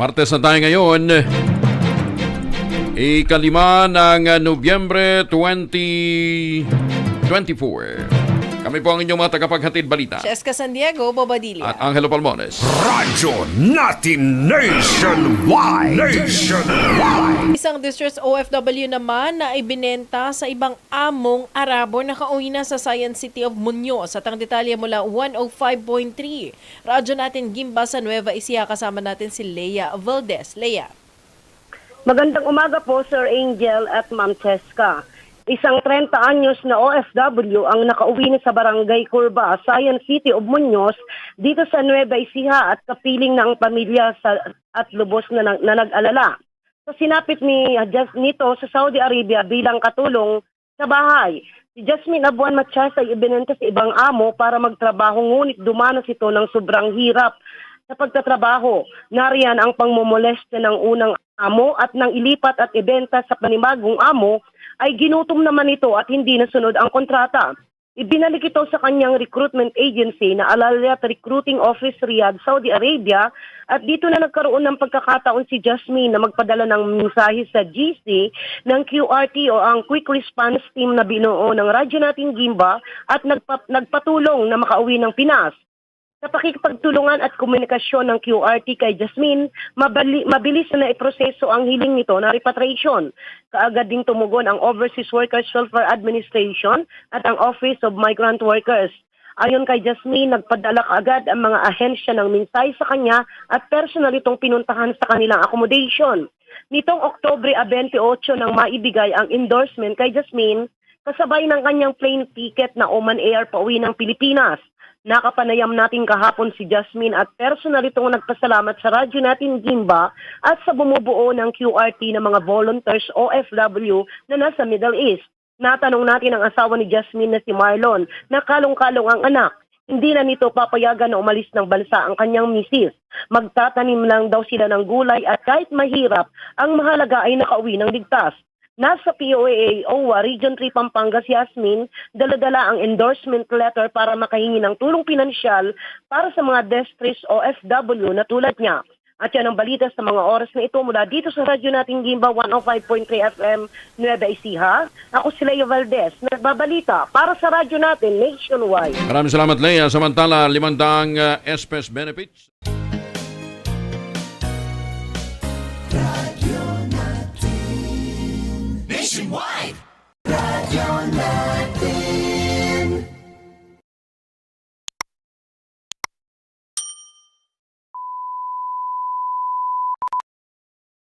Martes na tayo ngayon. Ikalima ng Nobyembre 2024. Kami po ang inyong mga tagapaghatid balita. Cheska San Diego, Bobadilla. At Angelo Palmones. Radyo natin nationwide. Nationwide. Isang distress OFW naman na ibinenta sa ibang among Arabo na kauwi na sa Science City of Muñoz at ang detalye mula 105.3. Radyo natin Gimba sa Nueva Ecija kasama natin si Leia Valdez. Leia. Magandang umaga po, Sir Angel at Ma'am Cheska. Isang 30 anyos na OFW ang nakauwi na sa Barangay Curva, Science City of Muñoz dito sa Nueva Ecija at kapiling ng pamilya sa, at lubos na, na, na nag-alala. So sinapit ni just nito sa Saudi Arabia bilang katulong sa bahay. Si Jasmine Abuan Machas ay ibinenta sa ibang amo para magtrabaho ngunit dumanas ito ng sobrang hirap sa pagtatrabaho. Nariyan ang pangmomoleste ng unang amo at nang ilipat at ibenta sa panibagong amo ay ginutom naman ito at hindi nasunod ang kontrata. Ibinalik ito sa kanyang recruitment agency na Alalat Recruiting Office Riyadh, Saudi Arabia at dito na nagkaroon ng pagkakataon si Jasmine na magpadala ng mensahe sa GC ng QRT o ang Quick Response Team na binuo ng radyo natin Gimba at nagpa- nagpatulong na makauwi ng Pinas. Sa pakikipagtulungan at komunikasyon ng QRT kay Jasmine, mabali, mabilis na iproseso ang hiling nito na repatriation. Kaagad ding tumugon ang Overseas Workers Welfare Administration at ang Office of Migrant Workers. Ayon kay Jasmine, nagpadala kaagad ang mga ahensya ng minsay sa kanya at personal itong pinuntahan sa kanilang accommodation. Nitong Oktobre 28 nang maibigay ang endorsement kay Jasmine, kasabay ng kanyang plane ticket na Oman Air pauwi ng Pilipinas. Nakapanayam natin kahapon si Jasmine at personal itong nagpasalamat sa radyo natin Gimba at sa bumubuo ng QRT ng mga volunteers OFW na nasa Middle East. Natanong natin ang asawa ni Jasmine na si Marlon na kalong-kalong ang anak. Hindi na nito papayagan na umalis ng bansa ang kanyang misis. Magtatanim lang daw sila ng gulay at kahit mahirap, ang mahalaga ay nakauwi ng ligtas. Nasa POAA, OWA, Region 3 Pampanga si Yasmin, daladala ang endorsement letter para makahingi ng tulong pinansyal para sa mga distress OFW na tulad niya. At yan ang balita sa mga oras na ito mula dito sa radyo nating Gimba 105.3 FM Nueva Ecija. Ako si Leo Valdez, nagbabalita para sa radyo natin nationwide. Maraming salamat, Leia. Samantala, limandang uh, SPS benefits. Nationwide. Radyo natin.